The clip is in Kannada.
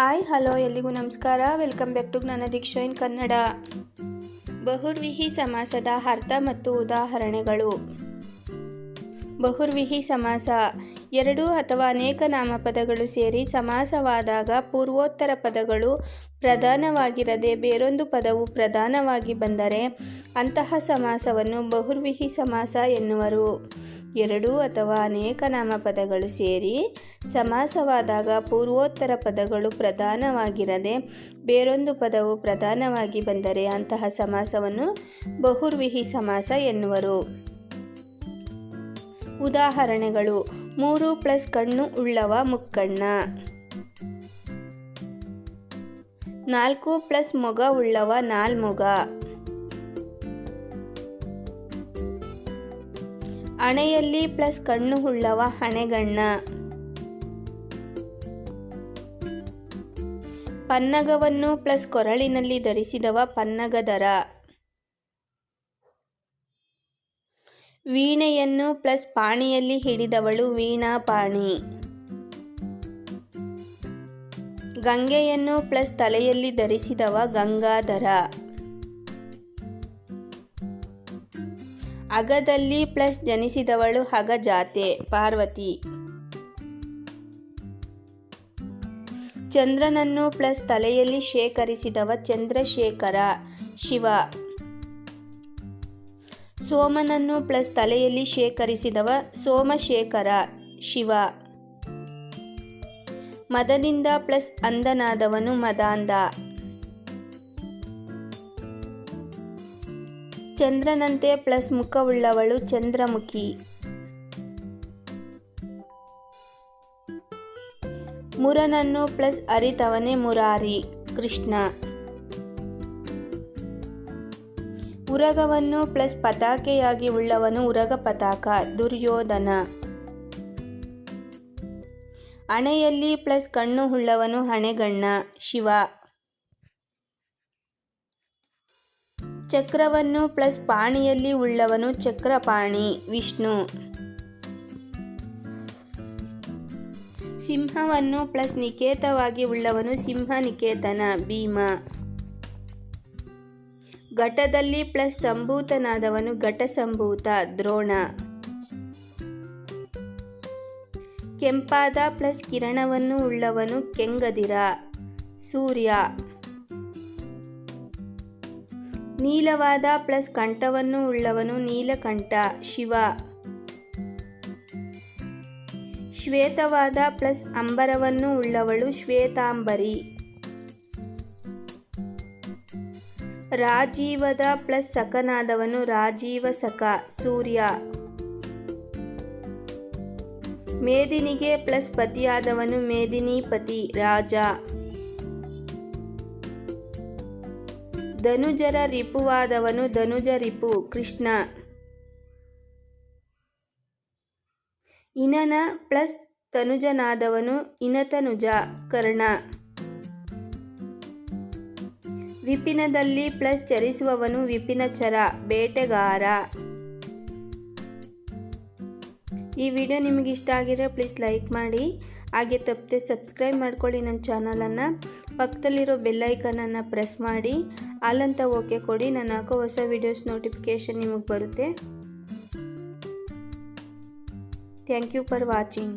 ಹಾಯ್, ಹಲೋ ಎಲ್ಲಿಗೂ ನಮಸ್ಕಾರ. ವೆಲ್ಕಮ್ ಬ್ಯಾಕ್ ಟು ನನ್ನ ದೀಕ್ಷಾ ಇನ್ ಕನ್ನಡ. ಬಹುರ್ವಿಹಿ ಸಮಾಸದ ಅರ್ಥ ಮತ್ತು ಉದಾಹರಣೆಗಳು. ಬಹುರ್ವಿಹಿ ಸಮಾಸ. ಎರಡು ಅಥವಾ ಅನೇಕ ನಾಮಪದಗಳು ಸೇರಿ ಸಮಾಸವಾದಾಗ ಪೂರ್ವೋತ್ತರ ಪದಗಳು ಪ್ರಧಾನವಾಗಿರದೆ ಬೇರೊಂದು ಪದವು ಪ್ರಧಾನವಾಗಿ ಬಂದರೆ ಅಂತಹ ಸಮಾಸವನ್ನು ಬಹುರ್ವಿಹಿ ಸಮಾಸ ಎನ್ನುವರು. ಎರಡು ಅಥವಾ ಅನೇಕ ನಾಮಪದಗಳು ಸೇರಿ ಸಮಾಸವಾದಾಗ ಪೂರ್ವೋತ್ತರ ಪದಗಳು ಪ್ರಧಾನವಾಗಿರದೆ ಬೇರೊಂದು ಪದವು ಪ್ರಧಾನವಾಗಿ ಬಂದರೆ ಅಂತಹ ಸಮಾಸವನ್ನು ಬಹುರ್ವಿಹಿ ಸಮಾಸ ಎನ್ನುವರು. ಉದಾಹರಣೆಗಳು. ಮೂರು ಪ್ಲಸ್ ಕಣ್ಣು ಉಳ್ಳವ ಮುಕ್ಕಣ್ಣ. ನಾಲ್ಕು ಪ್ಲಸ್ ಮೊಗ ಉಳ್ಳವ ನಾಲ್ಮೊಗ. ಹಣೆಯಲ್ಲಿ ಪ್ಲಸ್ ಕಣ್ಣು ಉಳ್ಳವ ಹಣೆಗಣ್ಣ. ಪನ್ನಗವನ್ನು ಪ್ಲಸ್ ಕೊರಳಿನಲ್ಲಿ ಧರಿಸಿದವ ಪನ್ನಗದರ. ವೀಣೆಯನ್ನು ಪ್ಲಸ್ ಪಾಣಿಯಲ್ಲಿ ಹಿಡಿದವಳು ವೀಣಾಪಾಣಿ ಗಂಗೆಯನ್ನು ಪ್ಲಸ್ ತಲೆಯಲ್ಲಿ ಧರಿಸಿದವ ಗಂಗಾಧರ. ಅಗದಲ್ಲಿ ಪ್ಲಸ್ ಜನಿಸಿದವಳು ಹಗ ಜಾತೆ ಪಾರ್ವತಿ. ಚಂದ್ರನನ್ನು ಪ್ಲಸ್ ತಲೆಯಲ್ಲಿ ಶೇಖರಿಸಿದವ ಚಂದ್ರಶೇಖರ, ಶಿವ. ಸೋಮನನ್ನು ಪ್ಲಸ್ ತಲೆಯಲ್ಲಿ ಶೇಖರಿಸಿದವ ಸೋಮಶೇಖರ, ಶಿವ. ಮದದಿಂದ ಪ್ಲಸ್ ಅಂದನಾದವನು ಮದಾಂದ ಚಂದ್ರನಂತೆ ಪ್ಲಸ್ ಮುಖವುಳ್ಳವಳು ಚಂದ್ರಮುಖಿ. ಮುರನನ್ನು ಪ್ಲಸ್ ಅರಿತವನೇ ಮುರಾರಿ, ಕೃಷ್ಣ. ಉರಗವನ್ನು ಪ್ಲಸ್ ಪತಾಕೆಯಾಗಿ ಉಳ್ಳವನು ಉರಗ ಪತಾಕ, ದುರ್ಯೋಧನ. ಹಣೆಯಲ್ಲಿ ಪ್ಲಸ್ ಕಣ್ಣು ಉಳ್ಳವನು ಹಣೆಗಣ್ಣ, ಶಿವ. ಚಕ್ರವನ್ನು ಪ್ಲಸ್ ಪಾಣಿಯಲ್ಲಿ ಉಳ್ಳವನು ಚಕ್ರಪಾಣಿ, ವಿಷ್ಣು. ಸಿಂಹವನ್ನು ಪ್ಲಸ್ ನಿಕೇತವಾಗಿ ಉಳ್ಳವನು ಸಿಂಹ ನಿಕೇತನ ಭೀಮ. ಘಟದಲ್ಲಿ ಪ್ಲಸ್ ಸಂಭೂತನಾದವನು ಘಟ ಸಂಭೂತ, ದ್ರೋಣ. ಕೆಂಪಾದ ಪ್ಲಸ್ ಕಿರಣವನ್ನು ಉಳ್ಳವನು ಕೆಂಗದಿರ, ಸೂರ್ಯ. ನೀಲವಾದ ಪ್ಲಸ್ ಕಂಠವನ್ನು ಉಳ್ಳವನು ನೀಲಕಂಠ, ಶಿವ. ಶ್ವೇತವಾದ ಪ್ಲಸ್ ಅಂಬರವನ್ನು ಉಳ್ಳವಳು ಶ್ವೇತಾಂಬರಿ. ರಾಜೀವದ ಪ್ಲಸ್ ಸಕನಾದವನು ರಾಜೀವ ಸಕ, ಸೂರ್ಯ. ಮೇದಿನಿಗೆ ಪ್ಲಸ್ ಪತಿಯಾದವನು ಮೇದಿನಿ ಪತಿ ರಾಜ. ಧನುಜರ ರಿಪುವಾದವನು ಧನುಜ ರಿಪು, ಕೃಷ್ಣ. ಇನನ ಪ್ಲಸ್ ತನುಜನಾದವನು ಇನತನುಜ, ಕರ್ಣ. ವಿಪಿನದಲ್ಲಿ ಪ್ಲಸ್ ಚರಿಸುವವನು ವಿಪಿನಚರ ಬೇಟೆಗಾರ. ಈ ವಿಡಿಯೋ ನಿಮಗೆ ಇಷ್ಟ ಆಗಿದ್ರೆ ಪ್ಲೀಸ್ ಲೈಕ್ ಮಾಡಿ. ಹಾಗೆ ತಪ್ಪದೆ ಸಬ್ಸ್ಕ್ರೈಬ್ ಮಾಡ್ಕೊಳ್ಳಿ ನನ್ನ ಚಾನಲನ್ನು. ಪಕ್ಕದಲ್ಲಿರೋ ಬೆಲ್ಲೈಕನನ್ನು ಪ್ರೆಸ್ ಮಾಡಿ. ಅಲ್ಲಂತ ಓಕೆ ಕೊಡಿ, ನಾನು ಹಾಕೋ ಹೊಸ ವಿಡಿಯೋಸ್ ನೋಟಿಫಿಕೇಷನ್ ನಿಮಗೆ ಬರುತ್ತೆ. Thank you for watching.